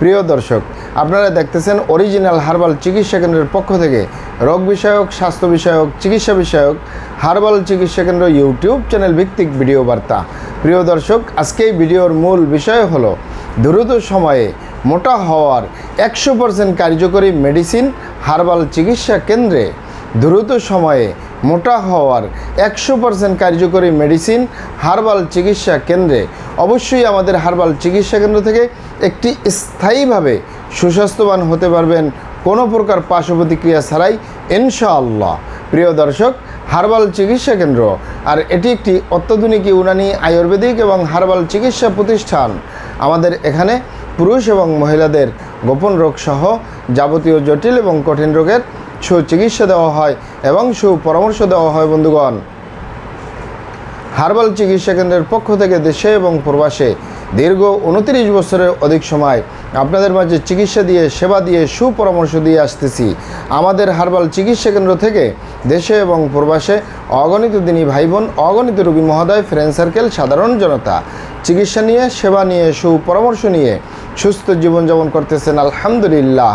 প্রিয় দর্শক, আপনারা দেখতেছেন অরিজিনাল হার্বাল চিকিৎসা কেন্দ্রের পক্ষ থেকে রোগ বিষয়ক, স্বাস্থ্য বিষয়ক, চিকিৎসা বিষয়ক হার্বাল চিকিৎসা কেন্দ্র ইউটিউব চ্যানেল ভিত্তিক ভিডিও বার্তা। প্রিয় দর্শক, আজকে এই ভিডিওর মূল বিষয় হল দ্রুত সময়ে মোটা হওয়ার একশো পার্সেন্ট কার্যকরী মেডিসিন হার্বাল চিকিৎসা কেন্দ্রে দ্রুত সময়ে মোটা হওয়ার একশো পার্সেন্ট কার্যকরী মেডিসিন হার্বাল চিকিৎসা কেন্দ্রে। অবশ্যই আমাদের হার্বাল চিকিৎসা কেন্দ্র থেকে একটি স্থায়ীভাবে সুস্বাস্থ্যবান হতে পারবেন কোনো প্রকার পার্শ্ব প্রতিক্রিয়া ছাড়াই, ইনশাআল্লাহ। প্রিয় দর্শক হার্বাল চিকিৎসা কেন্দ্র, আর এটি একটি অত্যাধুনিক ইউনানি আয়ুর্বেদিক এবং হার্বাল চিকিৎসা প্রতিষ্ঠান। আমাদের এখানে পুরুষ এবং মহিলাদের গোপন রোগ সহ যাবতীয় জটিল এবং কঠিন রোগের সুচিকিৎসা দেওয়া হয় এবং সুপরামর্শ দেওয়া হয়, বন্ধুগণ। হার্বাল চিকিৎসা কেন্দ্রের পক্ষ থেকে দেশে এবং প্রবাসে দীর্ঘ উনত্রিশ বছরের অধিক সময় আপনাদের মাঝে চিকিৎসা দিয়ে, সেবা দিয়ে, সুপরামর্শ দিয়ে আসতেছি। আমাদের হার্বাল চিকিৎসা কেন্দ্র থেকে দেশে এবং প্রবাসে অগণিত দিনী ভাই বোন অগণিত রোগী মহোদয় ফ্রেন্ড সার্কেল সাধারণ জনতা চিকিৎসা নিয়ে, সেবা নিয়ে, সুপরামর্শ নিয়ে সুস্থ জীবনযাপন করতেছেন, আলহামদুলিল্লাহ।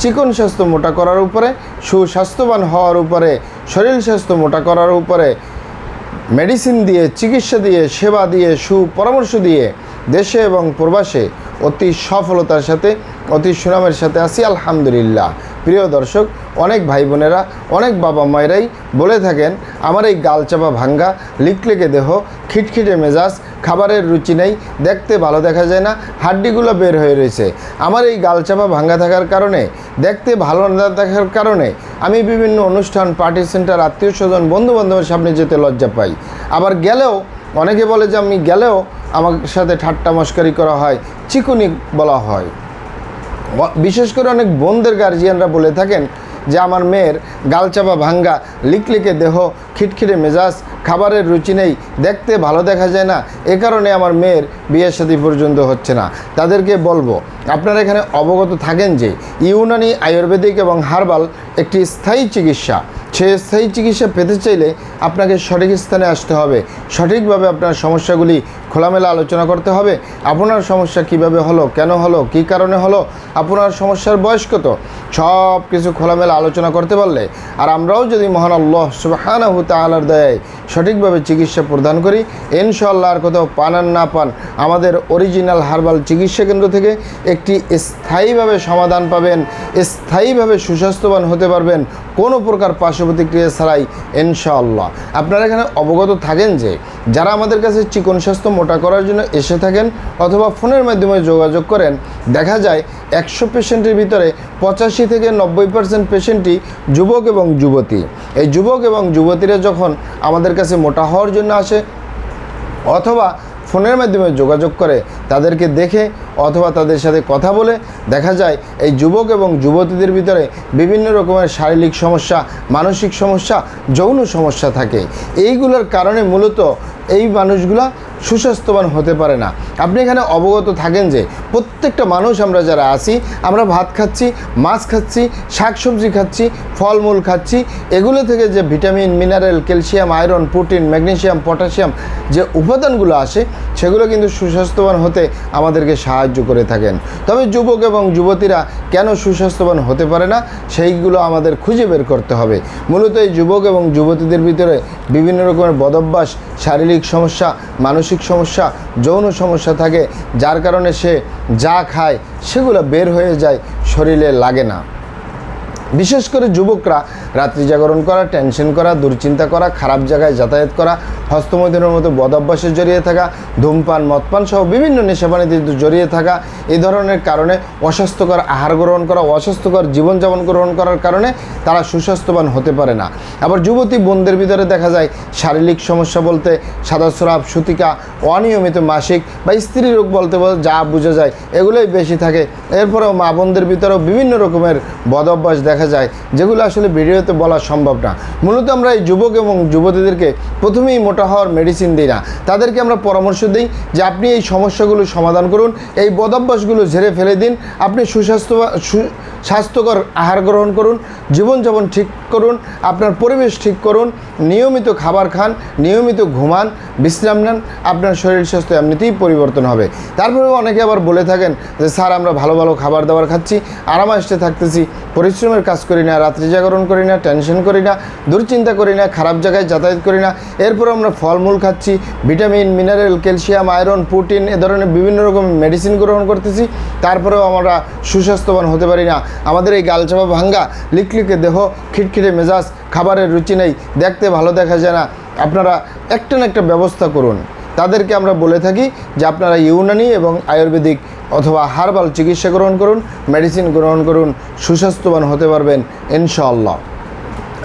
চিকন স্বাস্থ্য মোটা করার উপরে, সুস্বাস্থ্যবান হওয়ার উপরে শরীর স্বাস্থ্য মোটা করার উপরে, মেডিসিন দিয়ে, চিকিৎসা দিয়ে, সেবা দিয়ে, সুপরামর্শ দিয়ে দেশে এবং প্রবাসে অতি সফলতার সাথে, অতি সুনামের সাথে আছি, আলহামদুলিল্লাহ। প্রিয় দর্শক, অনেক ভাই বোনেরা, অনেক বাবা মায়েরাই বলে থাকেন, আমার এই গালচাপা ভাঙ্গা, লিকলেকে দেহ, খিটখিটে মেজাজ খাবারের রুচি নেই, দেখতে ভালো দেখা যায় না, হাড্ডিগুলো বের হয়ে রয়েছে। আমার এই গালচাপা ভাঙ্গা থাকার কারণে, দেখতে ভালো না দেখার কারণে আমি বিভিন্ন অনুষ্ঠান পার্টি সেন্টার আত্মীয় স্বজন বন্ধু বান্ধবের সামনে যেতে লজ্জা পাই। আবার গেলেও, অনেকে বলে যে আমি গেলেও আমার সাথে ঠাট্টা মস্কারি করা হয়, চিকুনি বলা হয়। বিশেষ করে অনেক বোনদের গার্জিয়ানরা বলে থাকেন যে আমার মেয়ের গালচাপা ভাঙ্গা, লিকলিকে দেহ, খিটখিটে মেজাজ, খাবারের রুচি নেই, দেখতে ভালো দেখা যায় না, এ কারণে আমার মেয়ের বিয়ের সাথে পর্যন্ত হচ্ছে না। তাদেরকে বলব, আপনারা এখানে অবগত থাকেন যে ইউনানি আয়ুর্বেদিক এবং হার্বাল একটি স্থায়ী চিকিৎসা। সে স্থায়ী চিকিৎসা পেতে চাইলে আপনাকে সঠিক স্থানে আসতে হবে। সঠিকভাবে আপনার সমস্যাগুলি খোলামেলা আলোচনা করতে হবে। আপনার সমস্যা কীভাবে হলো? কেন হলো? কি কারণে হলো? আপনার সমস্যার বয়স কত? সব কিছু খোলামেলা আলোচনা করতে পারলে। আর আমরাও যদি মহান আল্লাহ সুবাহানাহু তালার দয়ায় সঠিকভাবে চিকিৎসা প্রদান করি ইনশাল্লাহ আর কোথাও পান আর না পান, আমাদের অরিজিনাল হার্বাল চিকিৎসা কেন্দ্র থেকে একটি স্থায়ীভাবে সমাধান পাবেন, স্থায়ীভাবে সুস্বাস্থ্যবান হতে পারবেন, কোনো প্রকার পার্শ্ব প্রতিক্রিয়া ছাড়াই ইনশাআল্লাহ। আপনারা এখানে অবগত থাকেন যে যারা আমাদের কাছে চিকন স্বাস্থ্য মোটা করার জন্য এসে থাকেন অথবা ফোনের মাধ্যমে যোগাযোগ করেন, দেখা যায় একশো পেশেন্টের ভিতরে পঁচাশি থেকে নব্বই পার্সেন্ট পেশেন্টই যুবক এবং যুবতী। এই যুবক এবং যুবতীরা যখন আমাদের কাছে মোটা হওয়ার জন্য আসে অথবা ফোনের মাধ্যমে যোগাযোগ করে, তাদেরকে দেখে অথবা তাদের সাথে কথা বলে, দেখা যায় এই যুবক এবং যুবতীদের ভিতরে বিভিন্ন রকমের শারীরিক সমস্যা, মানসিক সমস্যা, যৌন সমস্যা থাকে। এইগুলোর কারণে মূলত এই মানুষগুলা সুস্বাস্থ্যবান হতে পারে না। আপনি এখানে অবগত থাকেন যে প্রত্যেকটা মানুষ আমরা যারা আছি, আমরা ভাত খাচ্ছি, মাছ খাচ্ছি, শাকসবজি খাচ্ছি, ফলমূল খাচ্ছি, এগুলো থেকে যে vitamin, mineral, calcium, iron, protein magnesium potassium যে উপাদানগুলো আসে, সেগুলো কিন্তু সুস্বাস্থ্যবান হতে আমাদেরকে সাহায্য করে থাকেন। তবে যুবক এবং যুবতীরা কেন সুস্বাস্থ্যবান হতে পারে না, সেইগুলো আমাদের খুঁজে বের করতে হবে। মূলত এই যুবক এবং যুবতীদের ভিতরে বিভিন্ন রকমের বদভ্যাস, শারীরিক সমস্যা, মানসিক সমস্যা, যৌন সমস্যা থাকে, যার কারণে সে যা খায় সেগুলো বের হয়ে যায়, শরীরে লাগে না। বিশেষ করে যুবকরা, রাত্রি জাগরণ করা টেনশন করা, দুশ্চিন্তা করা, খারাপ জায়গায় যাতায়াত করা হস্তমৈথুনের মতো বদভ্যাসে জড়িয়ে থাকা, ধূমপান, মদপান সহ বিভিন্ন নেশাপানিতে জড়িয়ে থাকা এই ধরনের কারণে অস্বাস্থ্যকর আহার গ্রহণ করা, অস্বাস্থ্যকর জীবনযাপন গ্রহণ করার কারণে তারা সুস্বাস্থ্যবান হতে পারে না। আবার যুবতী বোনদের ভিতরে দেখা যায়, শারীরিক সমস্যা বলতে সাদা স্রাব, সুতিকা, অনিয়মিত মাসিক বা স্ত্রী রোগ বলতে বল যা বোঝা যায়, এগুলোই বেশি থাকে। এরপরেও মা বোনদের ভিতরেও বিভিন্ন রকমের বদ অভ্যাস দেখা যায়, যেগুলো আসলে ভিডিওতে বলা সম্ভব না। মূলত আমরা এই যুবক এবং যুবতীদেরকে প্রথমেই মোটা হওয়ার মেডিসিন দিই না। তাদেরকে আমরা পরামর্শ দিই যে আপনি এই সমস্যাগুলো সমাধান করুন, এই বদভ্যাসগুলো ঝেড়ে ফেলে দিন, আপনি সুস্বাস্থ্য স্বাস্থ্যকর আহার গ্রহণ করুন, জীবনযাপন ঠিক করুন, আপনার পরিবেশ ঠিক করুন, নিয়মিত খাবার খান, নিয়মিত ঘুমান, বিশ্রাম নেন, আপনার শরীর স্বাস্থ্য এমনিতেই পরিবর্তন হবে। তারপরেও অনেকে আবার বলে থাকেন যে, স্যার, আমরা ভালো ভালো খাবার দাবার খাচ্ছি আরামাইশে থাকতেছি, পরিশ্রমের কাজ করি না, রাত্রি জাগরণ করি না টেনশন করি না, দুশ্চিন্তা করি না, খারাপ জায়গায় যাতায়াত করি না। এরপর আমরা ফলমূল খাচ্ছি, vitamin mineral calcium iron protein এ ধরনের বিভিন্ন রকম মেডিসিন গ্রহণ করতেছি। তারপরেও আমরা সুস্বাস্থ্যবান হতে পারি না। আমাদের এই গালচাপা ভাঙ্গা, লিকলিকে দেহ, খিটখিটে মেজাজ, খাবারের রুচি নেই, দেখতে ভালো দেখা যায় না। আপনারা একটা না একটা ব্যবস্থা করুন। তাদেরকে আমরা বলে থাকি যে আপনারা ইউনানি এবং আয়ুর্বেদিক অথবা হার্বাল চিকিৎসা গ্রহণ করুন মেডিসিন গ্রহণ করুন সুস্বাস্থ্যবান হতে পারবেন ইনশাআল্লাহ।